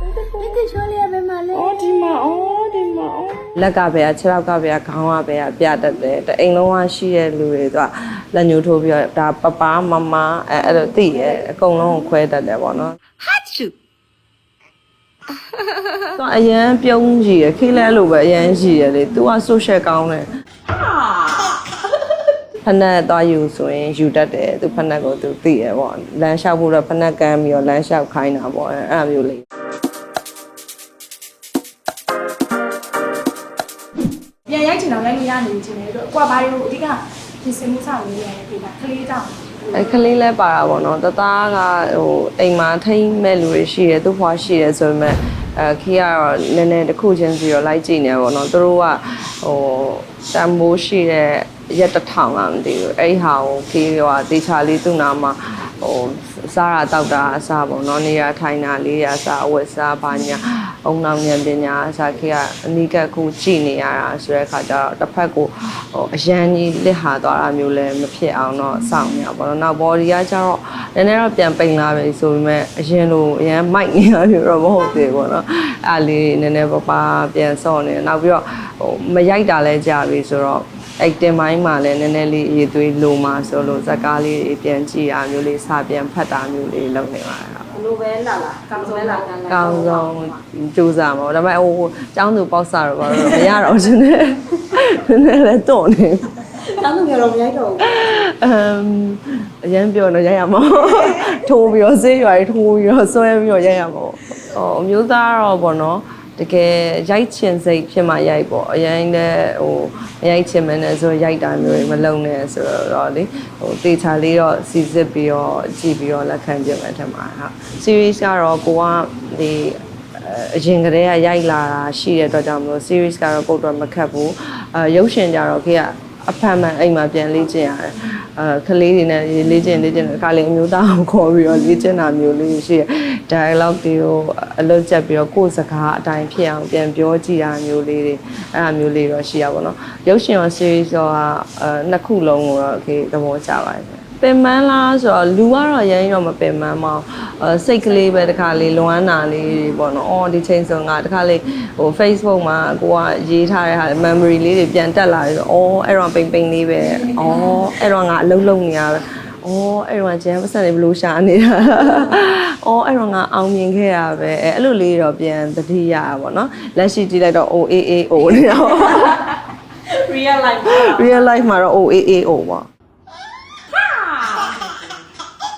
လက်တချိုးလေးကဘယ်မှာလဲအော်ဒီမှာအော်ဒီမှာအော်လက်ကပဲကခြေထောက်ကပဲကခေါင်းကပဲကပြတတ်တယ်တအိမ်လုံးကရှိတဲ့လူတွေသူကလက်ညှိုးထိုးပြီးတော့ဒါပပမမအဲအဲ့လိုသိရဲအကုန်လုံးကိုခွဲတတ်တယ်ပေါ့နော်ဟာချူသူအရန်ပြုံးကြီးရခေးလဲလို့ပဲအရန်ကြီးရလေသူက social ကောင်းတယ်ဖနက်သွားယူဆိုရင်ယူတတ်တယ်သူဖနက်ကိုသူသိရပေါ့လမ်းလျှောက်ဖို့တော့ဖနက်ကမ်းပြီးတော့လမ်းလျှောက်ခိုင်းတာပေါ့အဲ့လိုမျိုးလေး ရိုက်ချင်တော့ရိုက်လို့ရနေချင်တယ်တို့ကိုကဘာတွေကိုအဓိကပြင်ဆင်မှုဆောင်နေရတယ်ဒီကကလေးတောင်အဲ့ကလေးလဲပါတာပေါ့နော်တသားကဟိုအိမ်မှာထိမ့်မဲ့လူတွေရှိတယ်သူ့ဖွားရှိတယ်ဆိုပေမဲ့အဲခီးကတော့နည်းနည်းတစ်ခုချင်းစီတော့လိုက်ကြည့်နေပေါ့နော်သူတို့ကဟိုတန်မိုးရှိတဲ့ရက်တစ်ထောင်လားမသိဘူးအဲ့ဒီဟာကိုခီးကတေချာလေးသူ့နာမှာဟိုစားရတောက်တာအစားပေါ့နော်နေရထိုင်တာလေးရအစားအဝတ်စားပါညာ အုံနောက်ဉာဏ်ပညာအစားခီးကအနိကခုကြည့်နေရတာဆိုတဲ့အခါကျတော့တစ်ဖက်ကိုဟိုအရန်ကြီးလစ်ဟာသွားတာမျိုးလည်းမဖြစ်အောင်တော့စောင့်နေရပါတော့နောက် body ကကျတော့နည်းနည်းတော့ပြန်ပိန်လာပြီဆိုပေမဲ့အရင်လိုအရန်မိုက်နေတာမျိုးတော့မဟုတ်သေးဘူးပေါ့နော်အဲ့ဒါလေးနည်းနည်းပါးပါးပြန်စောင့်နေနောက်ပြီးတော့ဟိုမရိုက်တာလည်းကြာပြီဆိုတော့ acting ပိုင်းမှာလည်းနည်းနည်းလေးအရေးသွေးလိုမှာဆိုလို့ဇက်ကားလေးတွေပြန်ကြည့်တာမျိုးလေးစာပြန်ဖတ်တာမျိုးလေးလုပ်နေပါတယ်ဟုတ် ဘလိုပဲလာလာကောင်းဆုံးလာကန်လာကောင်းဆုံးကြိုးစားမှာပေါ့ဒါပေမဲ့ဟိုကျောင်းသူပေါက်စားတော့ဘာလို့မရတော့ရှင်နေနည်းနည်းလည်းတွန့်နေတောင်းသူမျိုးတော့မရိုက်တော့ဘူးအမ်အရင်ပြောတော့ရရမှာထိုးပြီးတော့ဆေးရွာတွေထိုးပြီးတော့ဆွဲပြီးတော့ရရမှာပေါ့ဟိုအမျိုးသားတော့ပေါ့နော် တကယ်ရိုက်ချင်စိတ်ဖြစ်မှရိုက်ပေါ့အရင်လည်းဟိုမရိုက်ချင်မနဲ့ဆိုရိုက်တာမျိုးတွေမလုပ်နဲ့ဆိုတော့လေဟိုတေချာလေးတော့စီစစ်ပြီးတော့ကြည့်ပြီးတော့လက်ခံပြမယ်ထင်ပါတယ်ဟုတ် series ကတော့ကိုကဒီအရင်ကတည်းကရိုက်လာတာရှိတဲ့အတွက်ကြောင့်မလို့ series ကတော့ပုတ်တော့မခတ်ဘူးအဲရုပ်ရှင်ကြတော့ခေက အဖန်မှန်အိမ်မှာပြန်လေ့ကျင့်ရတယ်အဲကလေးတွေနဲ့လေ့ကျင့်လေ့ကျင့်အခါလေးအမျိုးသားကိုခေါ်ပြီးတော့လေ့ကျင့်တာမျိုးလေးရှိတယ် dialogue တွေကိုအလွတ်ကျက်ပြီးတော့ကိုယ်စကားအတိုင်းဖြစ်အောင်ပြန်ပြောကြည့်တာမျိုးလေးတွေအဲ့ဒါမျိုးလေးတော့ရှိရပါတော့ရုပ်ရှင်ရော series ရောကအဲနှစ်ခုလုံးကိုတော့ခေသဘောကျပါတယ် ပင်မန်းလားဆိုတော့လူကတော့ရရင်တော့မပင်မန်းမအောင်အဲစိတ်ကလေးပဲတခါလေးလွမ်းနာလေးတွေပေါ့နော်အော်ဒီချိန်ဆိုငါတခါလေးဟို Facebook မှာကိုကရေးထားတဲ့ဟာ memory လေးတွေပြန်တက်လာပြီးတော့အော်အဲ့တော့ပိန်ပိန်လေးပဲအော်အဲ့တော့ငါအလုံးလုံးနေရပဲအော်အဲ့တော့ကျန်ပတ်စံလေးဘလို့ရှာနေတာအော်အဲ့တော့ငါအောင်မြင်ခဲ့ရပဲအဲ့အဲ့လိုလေးတော့ပြန်သတိရတာပေါ့နော်လက်ရှိကြည့်လိုက်တော့ OAAO နေတော့ real life real life မှာတော့ OAAO ပေါ့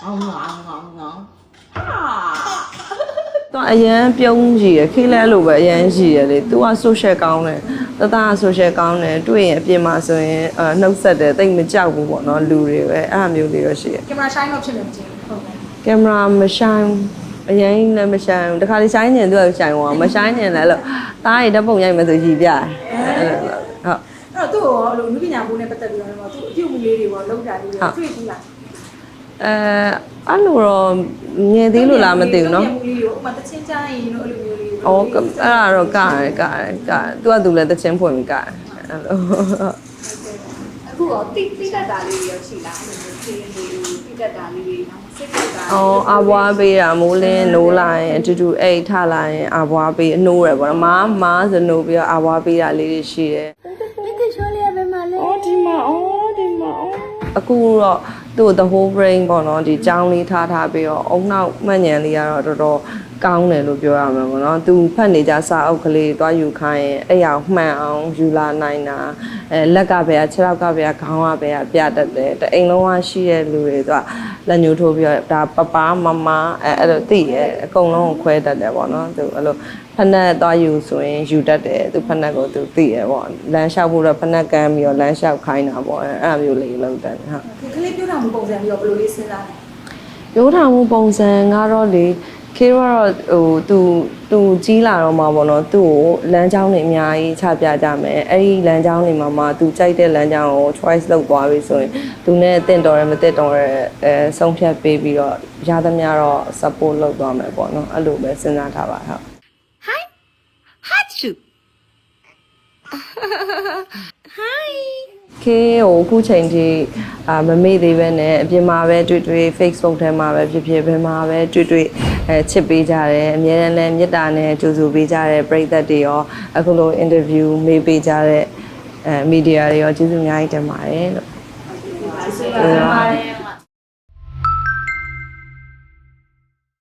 အောင်ငေါအောင်ငေါအောင်ငေါသူကအရန်ပြုံးကြည့်ရခေးလဲလို့ပဲအရန်ကြည့်ရလေသူက social ကောင်းတယ်တသားက social ကောင်းတယ်တွေ့ရင်အပြင်မှာဆိုရင်အနှုတ်ဆက်တယ်တိတ်မကြောက်ဘူးပေါ့နော်လူတွေပဲအဲ့အမျိုးလေးတော့ရှိရကင်မရာရှိုင်းတော့ဖြစ်နေမချင်းဟုတ်တယ်ကင်မရာမဆိုင်အရင်လည်းမဆိုင်ဘူးတခါလေဆိုင်ညင်သူကဆိုင်သွားမဆိုင်ညင်လည်းလို့သားရဓာတ်ပုံရိုက်မယ်ဆိုရည်ပြတယ်အဲ့လိုဟုတ်အဲ့တော့သူ့ကိုအဲ့လိုလူပညာဘူးနဲ့ပတ်သက်ပြီးတော့သူ့အပြုတ်မှုလေးတွေပေါ့လောက်တာလေးတွေတွေ့ဘူးလား အဲအဲ့လိုတော့ငယ်သေးလို့လားမသိဘူးနော်ဥမာတချင်းကြရင်တို့အဲ့လိုမျိုးလေးဩအဲ့ဒါတော့ကရယ်ကရယ်ကရယ်သူကသူလည်းတချင်းဖွင့်ပြီးကရယ်အဲ့လိုအခုတော့တိတိတက်တာလေးရောရှိလားအဲ့လိုမျိုးချင်းလေးတိတက်တာလေးတွေနော်စိတ်တက်တာဩအဘွားပေးတာမိုးလင်းနိုးလာရင်အတူတူအိတ်ထလာရင်အဘွားပေးအနိုးရယ်ပေါ့နော်မားမားစနိုးပြီးတော့အဘွားပေးတာလေးတွေရှိတယ်တိတိချိုးလေးပဲမလေးဩဒီမှာဩဒီမှာဩအခုတော့ သူ့ the whole brain ပေါ့နော်ဒီကြောင်းလေးထားထားပြီးတော့အုံနောက်မှတ်ဉာဏ်လေးကတော့တော်တော်ကောင်းတယ်လို့ပြောရမှာပေါ့နော်သူဖတ်နေကြစာအုပ်ကလေးတွားယူခိုင်းရင်အဲ့ရမှန်အောင်ယူလာနိုင်တာအဲလက်ကပဲခြေထောက်ကပဲခေါင်းကပဲပြတတ်တယ်တအိမ်လုံးကရှိတဲ့လူတွေသူက လက်ညှိုးထိုးပြီးတော့ဒါပပမမအဲအဲ့လိုသိရဲအကုန်လုံးကိုခွဲတတ်တယ်ပေါ့နော်သူအဲ့လိုဖက်နက်သွားယူဆိုရင်ယူတတ်တယ်သူဖက်နက်ကိုသူသိရပေါ့လမ်းလျှောက်ဖို့တော့ဖက်နက်ကမ်းပြီးတော့လမ်းလျှောက်ခိုင်းတာပေါ့အဲအဲ့လိုမျိုးလေးလုပ်တတ်တယ်ဟုတ်ဒီကလေးပြောတာမပုံစံပြီးတော့ဘယ်လိုလေးစဉ်းစားလဲရိုးထောင်မှုပုံစံကတော့လေ ခေတော့ဟိုသူသူကြီးလာတော့မှာပေါ့နော်သူ့ကိုလမ်းကြောင်းတွေအများကြီးချပြကြမယ်အဲ့ဒီလမ်းကြောင်းတွေမှာမှသူကြိုက်တဲ့လမ်းကြောင်းကို choice လုပ်သွားပြီဆိုရင်သူနဲ့တင့်တော်ရမတင့်တော်ရအဲဆုံးဖြတ်ပေးပြီးတော့ရသမျှတော့ support လုပ်သွားမယ်ပေါ့နော်အဲ့လိုပဲစဉ်းစားထားပါဟုတ် Hi Hachu Hi ခေဟိုအခုချိန်ထိအာမမေ့သေးပဲနဲ့အပြင်မှာပဲတွေ့တွေ့ Facebook ထဲမှာပဲဖြစ်ဖြစ်ဘယ်မှာပဲတွေ့တွေ့ အဲချစ်ပေးကြတယ်အများနဲ့မေတ္တာနဲ့ကြိုဆိုပေးကြတဲ့ပရိသတ်တွေရောအခုလို interview မေးပေးကြတဲ့အဲမီဒီယာတွေရောကျေးဇူးအများကြီးတင်ပါတယ်လို့ကျေးဇူးပါ